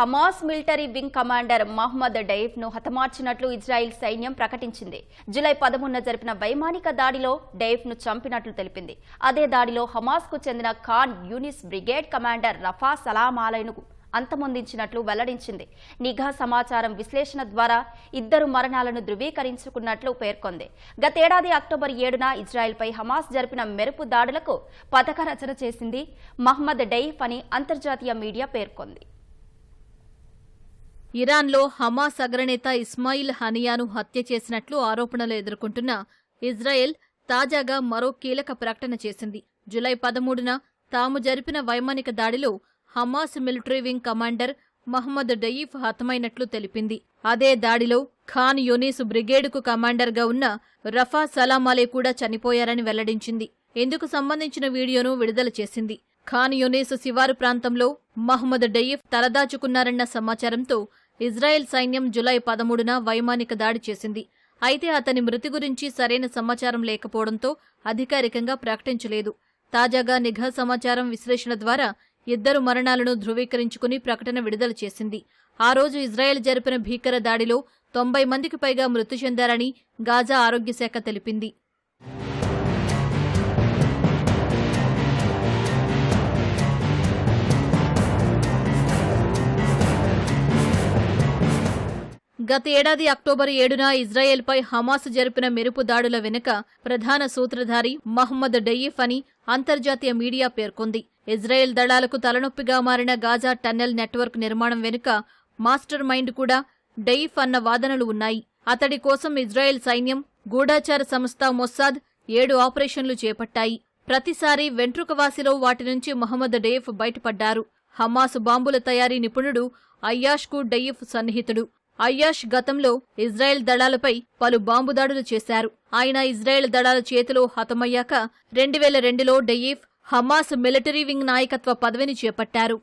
Hamas military wing commander Mohammed డైఫ్ను హతమార్చినట్లు Israel సైన్యం ప్రకటించింది. జూలై పదమూడున జరిపిన వైమానిక దాడిలో డైఫ్ను చంపినట్లు తెలిపింది. అదే దాడిలో హమాస్కు చెందిన Khan Younis brigade commander Rafa సలామాలైను అంతమొందించినట్లు వెల్లడించింది. నిఘా సమాచారం విశ్లేషణ ద్వారా ఇద్దరు మరణాలను ధృవీకరించుకున్నట్లు పేర్కొంది. గతేడాది అక్టోబర్ ఏడున ఇజ్రాయెల్పై హమాస్ జరిపిన మెరుపు దాడులకు పథక రచన చేసింది మహ్మద్ డైఫ్ అని అంతర్జాతీయ మీడియా పేర్కొంది. ఇరాన్లో హమాస్ అగ్రనేత ఇస్మాయిల్ హనియాను హత్య చేసినట్లు ఆరోపణలు ఎదుర్కొంటున్న ఇజ్రాయెల్ తాజాగా మరో కీలక ప్రకటన చేసింది. జులై పదమూడున తాము జరిపిన వైమానిక దాడిలో Hamas military wing commander Mohammed Deif హతమైనట్లు తెలిపింది. అదే దాడిలో ఖాన్ యూనిస్ బ్రిగేడుకు కమాండర్గా ఉన్న రఫా సలామాలే కూడా చనిపోయారని వెల్లడించింది. ఇందుకు సంబంధించిన వీడియోను విడుదల చేసింది. ఖాన్ యునేసు శివారు ప్రాంతంలో మహమ్మద్ డయీఫ్ తలదాచుకున్నారన్న సమాచారంతో ఇజ్రాయెల్ సైన్యం జులై పదమూడున వైమానిక దాడి చేసింది. అయితే అతని మృతి గురించి సరైన సమాచారం లేకపోవడంతో అధికారికంగా ప్రకటించలేదు. తాజాగా నిఘా సమాచారం విశ్లేషణ ద్వారా ఇద్దరు మరణాలను ధృవీకరించుకుని ప్రకటన విడుదల చేసింది. ఆ రోజు ఇజ్రాయెల్ జరిపిన భీకర దాడిలో తొంభై మందికి పైగా మృతి చెందారని గాజా ఆరోగ్య శాఖ తెలిపింది. గత ఏడాది అక్టోబర్ ఏడున ఇజ్రాయెల్పై హమాస్ జరిపిన మెరుపు దాడుల వెనుక ప్రధాన సూత్రధారి మహమ్మద్ డయీఫ్ అని అంతర్జాతీయ మీడియా పేర్కొంది. ఇజ్రాయెల్ దళాలకు తలనొప్పిగా మారిన గాజా టన్నెల్ నెట్వర్క్ నిర్మాణం వెనుక మాస్టర్ మైండ్ కూడా డయీఫ్ అన్న వాదనలు ఉన్నాయి. అతడి కోసం ఇజ్రాయెల్ సైన్యం గూఢాచార సంస్థ మొస్సాద్ ఏడు ఆపరేషన్లు చేపట్టాయి. ప్రతిసారి వెంట్రుకవాసిలో వాటి నుంచి మహమ్మద్ డయీఫ్ బయటపడ్డారు. హమాస్ బాంబుల తయారీ నిపుణుడు అయ్యాష్కు డయీఫ్ సన్నిహితుడు. అయ్యాష్ గతంలో ఇజ్రాయెల్ దళాలపై పలు బాంబు దాడులు చేశారు. ఆయన ఇజ్రాయెల్ దళాల చేతిలో హతమయ్యాక రెండు వేల రెండులో డయీఫ్ హమాస్ మిలిటరీ వింగ్ నాయకత్వ పదవిని చేపట్టారు.